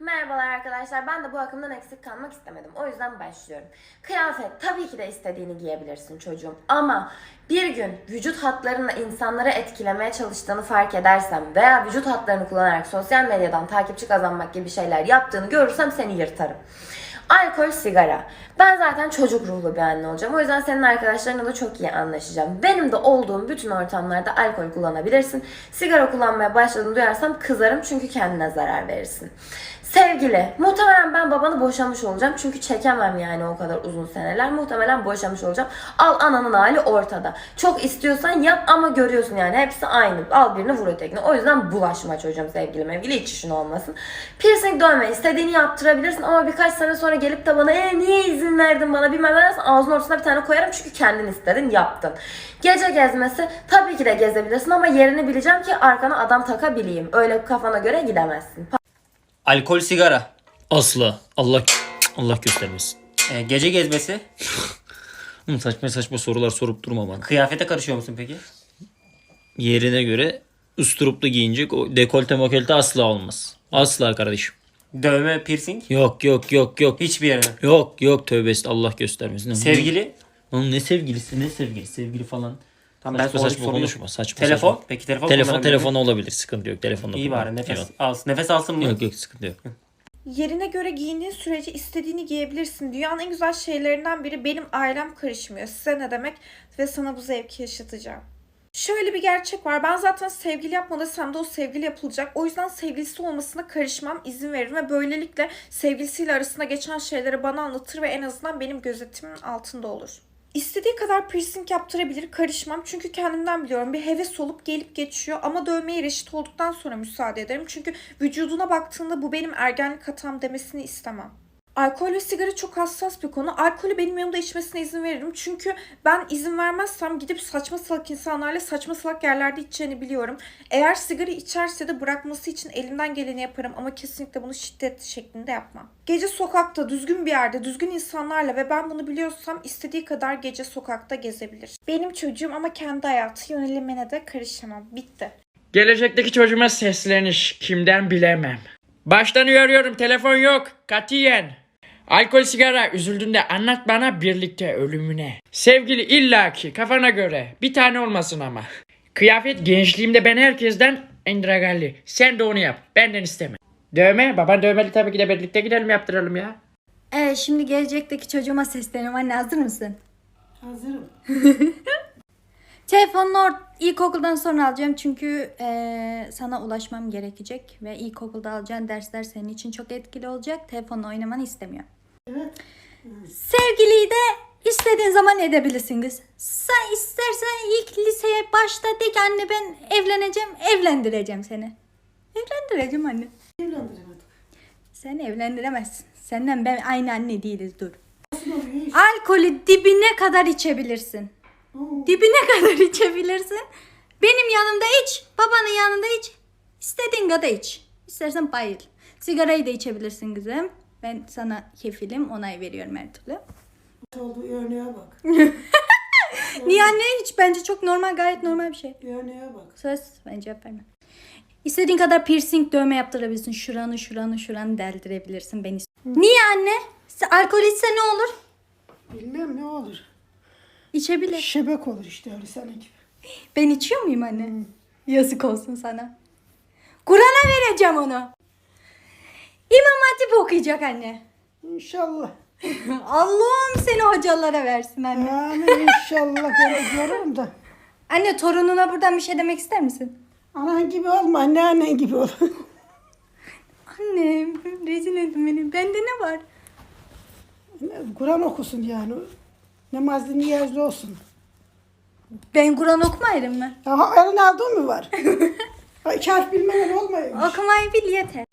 Merhabalar arkadaşlar. Ben de bu akımdan eksik kalmak istemedim. O yüzden başlıyorum. Kıyafet tabii ki de istediğini giyebilirsin çocuğum. Ama bir gün vücut hatlarınla insanları etkilemeye çalıştığını fark edersem veya vücut hatlarını kullanarak sosyal medyadan takipçi kazanmak gibi şeyler yaptığını görürsem seni yırtarım. Alkol, sigara. Ben zaten çocuk ruhlu bir anne olacağım. O yüzden senin arkadaşlarınla da çok iyi anlaşacağım. Benim de olduğum bütün ortamlarda alkol kullanabilirsin. Sigara kullanmaya başladığını duyarsam kızarım çünkü kendine zarar verirsin. Sevgili, muhtemelen ben babanı boşamış olacağım. Çünkü çekemem yani o kadar uzun seneler. Muhtemelen boşamış olacağım. Al ananın hali ortada. Çok istiyorsan yap ama görüyorsun yani hepsi aynı. Al birini vur ötekini. O yüzden bulaşma çocuğum sevgili mevgili hiç işin olmasın. Piercing dövme istediğini yaptırabilirsin ama birkaç sene sonra gelip de bana e niye izin verdin bana bilmem ne ağzının ortasına bir tane koyarım çünkü kendin istedin yaptın. Gece gezmesi tabii ki de gezebilirsin ama yerini bileceğim ki arkana adam takabileyim. Öyle kafana göre gidemezsin. Alkol, sigara. Asla. Allah Allah göstermesin. Ee, gece gezmesi. Hı, saçma saçma sorular sorup durma bana. Kıyafete karışıyor musun peki? Yerine göre usturuplu giyinecek. O dekolte mokelte asla olmaz. Asla kardeşim. Dövme, piercing. Yok yok yok yok. Hiçbir yerine. Yok yok tövbesi Allah göstermesin. Sevgili. Oğlum ne sevgilisi ne sevgilisi sevgili falan. Tamam ben Saçma saçma konuşma. Saçma Telefon. saçma. Peki telefon Telefon kullanabilir olabilir. Sıkıntı yok. Telefonla İyi kullan. bari nefes Yok. alsın. Nefes alsın mı? Yok yok sıkıntı yok. Yerine göre giyindiğin sürece istediğini giyebilirsin. Dünyanın en güzel şeylerinden biri benim ailem karışmıyor. Size ne demek ve sana bu zevki yaşatacağım. Şöyle bir gerçek var. Ben zaten sevgili yapma desem de o sevgili yapılacak. O yüzden sevgilisi olmasına karışmam, izin veririm ve böylelikle sevgilisiyle arasında geçen şeyleri bana anlatır ve en azından benim gözetimin altında olur. İstediği kadar piercing yaptırabilir, karışmam. Çünkü kendimden biliyorum bir heves olup gelip geçiyor. Ama dövmeye reşit olduktan sonra müsaade ederim. Çünkü vücuduna baktığında bu benim ergenlik hatam demesini istemem. Alkol ve sigara çok hassas bir konu. Alkolü benim yanımda içmesine izin veririm. Çünkü ben izin vermezsem gidip saçma salak insanlarla saçma salak yerlerde içeceğini biliyorum. Eğer sigara içerse de bırakması için elimden geleni yaparım ama kesinlikle bunu şiddet şeklinde yapmam. Gece sokakta, düzgün bir yerde, düzgün insanlarla ve ben bunu biliyorsam istediği kadar gece sokakta gezebilir. Benim çocuğum ama kendi hayatı yönelimine de karışamam. Bitti. Gelecekteki çocuğuma sesleniş kimden bilemem. Baştan uyarıyorum telefon yok katiyen. Alkol sigara üzüldüğünde anlat bana birlikte ölümüne. Sevgili illaki kafana göre bir tane olmasın ama. Kıyafet gençliğimde ben herkesten endragalli. Sen de onu yap benden isteme. Dövme baban dövmeli tabii ki de birlikte gidelim yaptıralım ya. Evet şimdi gelecekteki çocuğuma sesleniyorum. Anne hazır mısın? Hazırım. Telefonunu or- ilkokuldan sonra alacağım çünkü eee, sana ulaşmam gerekecek ve ilkokulda alacağın dersler senin için çok etkili olacak. Telefonla oynamanı istemiyor. Evet. Sevgiliyi de istediğin zaman edebilirsin kız. Sen istersen ilk liseye başta de ki anne ben evleneceğim, evlendireceğim seni. Evlendireceğim anne. Evlendiremedim. Sen evlendiremezsin. Senden ben aynı anne değiliz dur. Nasıl oluyor iş? Alkolü dibine kadar içebilirsin. Oo, Dibine kadar içebilirsin. Benim yanımda iç, babanın yanında iç. İstediğin kadar iç. İstersen bayıl. Sigarayı da içebilirsin kızım. Ben sana kefilim, onay veriyorum her türlü. oldu örneğe bak. Niye anne hiç bence çok normal, gayet normal bir şey. Örneğe bak. Söz, ben cevap vermem. İstediğin kadar piercing dövme yaptırabilirsin. Şuranı şuranı şuranı deldirebilirsin. Ben ist- Niye anne? Sen alkol içse ne olur? Bilmem ne olur. İçebilir. Şebek olur işte öyle senin gibi. Ben içiyor muyum anne? Yazık olsun sana. Kur'an'a vereceğim onu. İmam Hatip okuyacak anne. İnşallah. Allah'ım seni hocalara versin anne. Yani inşallah ben de görürüm da. Anne torununa buradan bir şey demek ister misin? Anan gibi olma, anneannen gibi ol. Anne rezil ettin beni. Bende ne var? Kur'an okusun yani. Namazlı niyazlı olsun. Ben Kur'an okumayırım mı? Aha elin aldın mı var? Ay, İki harf bilmemen olmuyor. Okumayı bil yeter.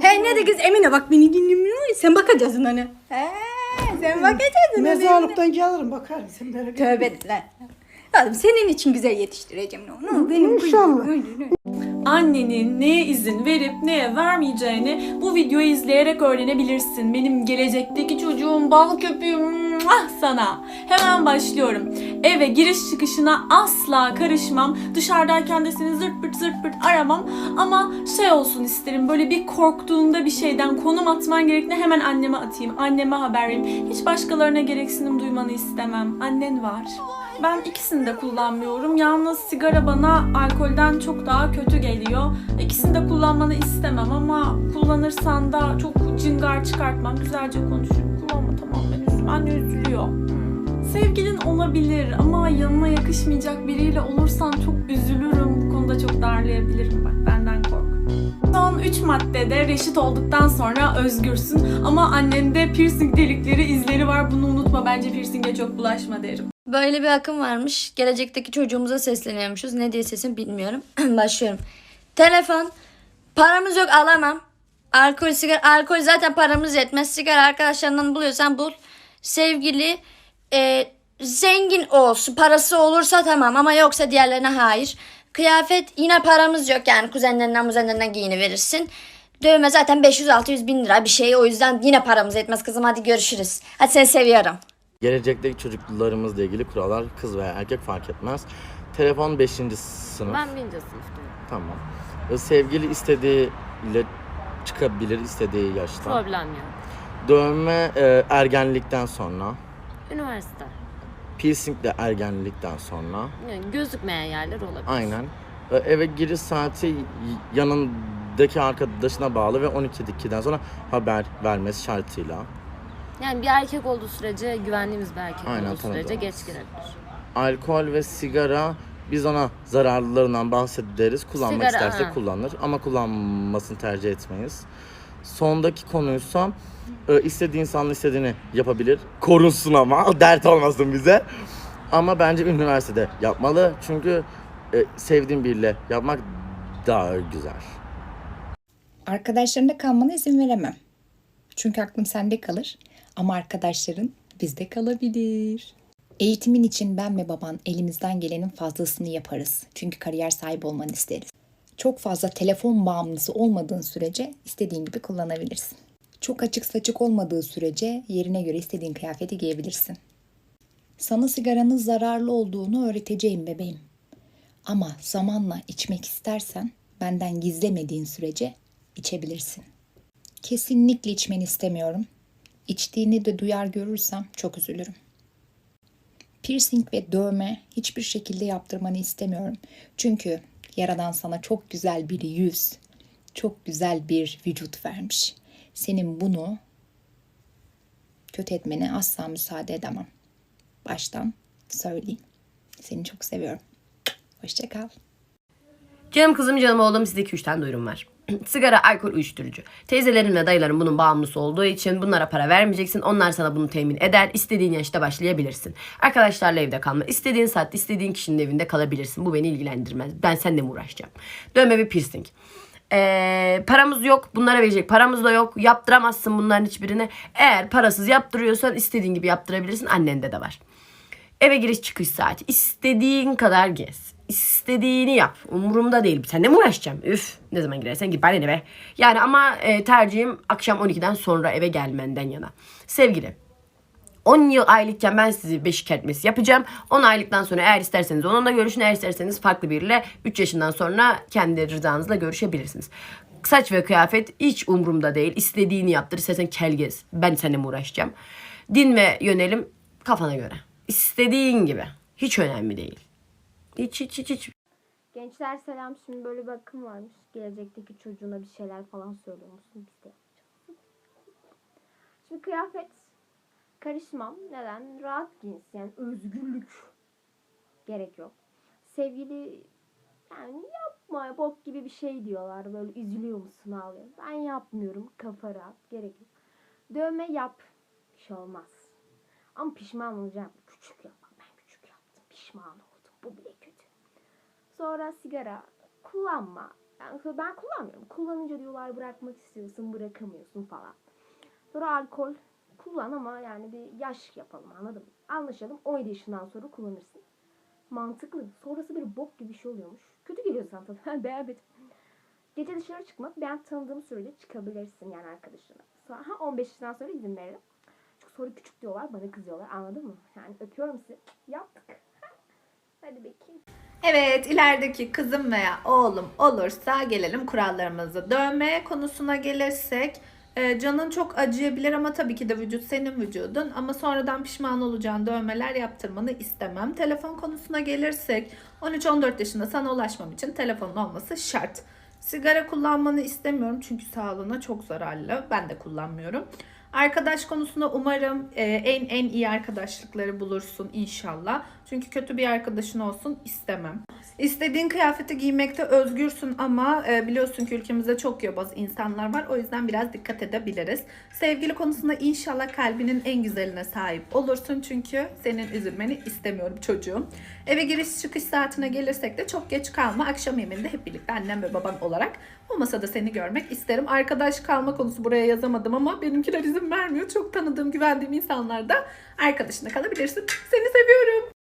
He ne de kız Emine bak beni dinlemiyor. Sen bakacaksın hani. He sen bakacaksın. Mezarlıktan gelirim bakarım sen merak etme. Tövbe et lan. Oğlum senin için güzel yetiştireceğim onu. Benim İnşallah. Annenin neye izin verip neye vermeyeceğini bu videoyu izleyerek öğrenebilirsin. Benim gelecekteki çocuğum bal köpüğüm. Muah sana. Hemen başlıyorum. Eve giriş çıkışına asla karışmam. Dışarıdayken de seni zırt pırt zırt pırt aramam. Ama şey olsun isterim böyle bir korktuğunda bir şeyden konum atman gerektiğinde hemen anneme atayım. Anneme haber vereyim. Hiç başkalarına gereksinim duymanı istemem. Annen var. Ben ikisini de kullanmıyorum. Yalnız sigara bana alkolden çok daha kötü geliyor. İkisini de kullanmanı istemem ama kullanırsan da çok cingar çıkartmam. Güzelce konuşup kullanma tamam ben üzülüm. Anne üzülüyor. Hmm. Sevgilin olabilir ama yanına yakışmayacak biriyle olursan çok üzülürüm. Bu konuda çok darlayabilirim bak benden kork. Son 3 maddede reşit olduktan sonra özgürsün ama annende piercing delikleri izleri var bunu unutma bence piercinge çok bulaşma derim. Böyle bir akım varmış. Gelecekteki çocuğumuza sesleniyormuşuz. Ne diye sesim bilmiyorum. Başlıyorum. Telefon. Paramız yok alamam. Alkol, sigara. Alkol zaten paramız yetmez. Sigara arkadaşlarından buluyorsan bul. Sevgili. e, zengin olsun. Parası olursa tamam ama yoksa diğerlerine hayır. Kıyafet yine paramız yok yani kuzenlerinden muzenlerinden giyini verirsin. Dövme zaten 500-600 bin lira bir şey o yüzden yine paramız yetmez kızım hadi görüşürüz. Hadi seni seviyorum. Gelecekteki çocuklarımızla ilgili kurallar kız veya erkek fark etmez. Telefon 5. sınıf. Ben birinci sınıftayım. Tamam. Sevgili istediğiyle çıkabilir istediği yaşta. Problem yok. Dövme e, ergenlikten sonra. Üniversite. Piercing de ergenlikten sonra. Yani gözükmeyen yerler olabilir. Aynen. E, eve giriş saati yanındaki arkadaşına bağlı ve 12'den sonra haber vermesi şartıyla. Yani bir erkek olduğu sürece güvendiğimiz bir erkek Aynen, olduğu sürece geç girebilir. Alkol ve sigara biz ona zararlarından bahsederiz. Kullanmak Sigara, isterse ha. kullanır ama kullanmasını tercih etmeyiz. Sondaki konuysa e, istediği insanla istediğini yapabilir. Korunsun ama dert olmasın bize. Ama bence üniversitede yapmalı. Çünkü e, sevdiğin biriyle yapmak daha güzel. Arkadaşlarında kalmana izin veremem. Çünkü aklım sende kalır ama arkadaşların bizde kalabilir. Eğitimin için ben ve baban elimizden gelenin fazlasını yaparız. Çünkü kariyer sahibi olmanı isteriz. Çok fazla telefon bağımlısı olmadığın sürece istediğin gibi kullanabilirsin. Çok açık saçık olmadığı sürece yerine göre istediğin kıyafeti giyebilirsin. Sana sigaranın zararlı olduğunu öğreteceğim bebeğim. Ama zamanla içmek istersen benden gizlemediğin sürece içebilirsin. Kesinlikle içmeni istemiyorum. İçtiğini de duyar görürsem çok üzülürüm. Piercing ve dövme hiçbir şekilde yaptırmanı istemiyorum. Çünkü Yaradan sana çok güzel bir yüz, çok güzel bir vücut vermiş. Senin bunu kötü etmene asla müsaade edemem. Baştan söyleyeyim. Seni çok seviyorum. Hoşça kal. Canım kızım canım oğlum size 2-3 tane duyurum var. Sigara, alkol, uyuşturucu. Teyzelerin ve dayıların bunun bağımlısı olduğu için bunlara para vermeyeceksin. Onlar sana bunu temin eder. İstediğin yaşta başlayabilirsin. Arkadaşlarla evde kalma. İstediğin saatte istediğin kişinin evinde kalabilirsin. Bu beni ilgilendirmez. Ben seninle mi uğraşacağım? Dövme ve piercing. Ee, paramız yok. Bunlara verecek paramız da yok. Yaptıramazsın bunların hiçbirini. Eğer parasız yaptırıyorsan istediğin gibi yaptırabilirsin. Annende de var. Eve giriş çıkış saati. İstediğin kadar gez. İstediğini yap. Umurumda değil. Sen ne mi uğraşacağım? Üf. Ne zaman girersen gir. Bana ne be. Yani ama e, tercihim akşam 12'den sonra eve gelmenden yana. Sevgili. 10 yıl aylıkken ben sizi beşik kertmesi yapacağım. 10 aylıktan sonra eğer isterseniz onunla görüşün. Eğer isterseniz farklı biriyle 3 yaşından sonra kendi rızanızla görüşebilirsiniz. Saç ve kıyafet hiç umurumda değil. İstediğini yaptır. İstersen kel gez. Ben seninle uğraşacağım? Din ve yönelim kafana göre. İstediğin gibi. Hiç önemli değil. Hiç hiç hiç hiç. Gençler selam. Şimdi böyle bir akım varmış. Gelecekteki çocuğuna bir şeyler falan söylüyormuşsun. Biz de yapacağız. Şimdi kıyafet karışmam. Neden? Rahat giyinsin. Yani özgürlük gerek yok. Sevgili yani yapma bok gibi bir şey diyorlar. Böyle üzülüyor musun ağlıyor. Ben yapmıyorum. Kafa rahat. Gerek yok. Dövme yap. Bir şey olmaz. Ama pişman olacağım. Küçük yapma. Ben küçük yaptım. Pişman oldum. Bu bile. Sonra sigara kullanma. Yani ben kullanmıyorum. Kullanınca diyorlar bırakmak istiyorsun, bırakamıyorsun falan. Sonra alkol kullan ama yani bir yaş yapalım anladın mı? Anlaşalım 17 yaşından sonra kullanırsın. Mantıklı. Sonrası bir bok gibi bir şey oluyormuş. Kötü geliyor sana tabii. Ben beğenmedim. Gece dışarı çıkmak ben tanıdığım sürece çıkabilirsin yani arkadaşına. Sonra, ha 15 yaşından sonra izin veririm. Çünkü sonra küçük diyorlar bana kızıyorlar anladın mı? Yani öpüyorum sizi. Yaptık. Hadi bakayım. Evet, ilerideki kızım veya oğlum olursa gelelim kurallarımızı. Dövme konusuna gelirsek, e, canın çok acıyabilir ama tabii ki de vücut senin vücudun. Ama sonradan pişman olacağın dövmeler yaptırmanı istemem. Telefon konusuna gelirsek, 13-14 yaşında sana ulaşmam için telefonun olması şart. Sigara kullanmanı istemiyorum çünkü sağlığına çok zararlı. Ben de kullanmıyorum. Arkadaş konusunda umarım e, en en iyi arkadaşlıkları bulursun inşallah. Çünkü kötü bir arkadaşın olsun istemem. İstediğin kıyafeti giymekte özgürsün ama e, biliyorsun ki ülkemizde çok yobaz insanlar var. O yüzden biraz dikkat edebiliriz. Sevgili konusunda inşallah kalbinin en güzeline sahip olursun. Çünkü senin üzülmeni istemiyorum çocuğum. Eve giriş çıkış saatine gelirsek de çok geç kalma. Akşam yemeğinde hep birlikte annem ve baban olarak o masada seni görmek isterim. Arkadaş kalma konusu buraya yazamadım ama benimkiler izin vermiyor. Çok tanıdığım, güvendiğim insanlar da arkadaşına kalabilirsin. Seni seviyorum.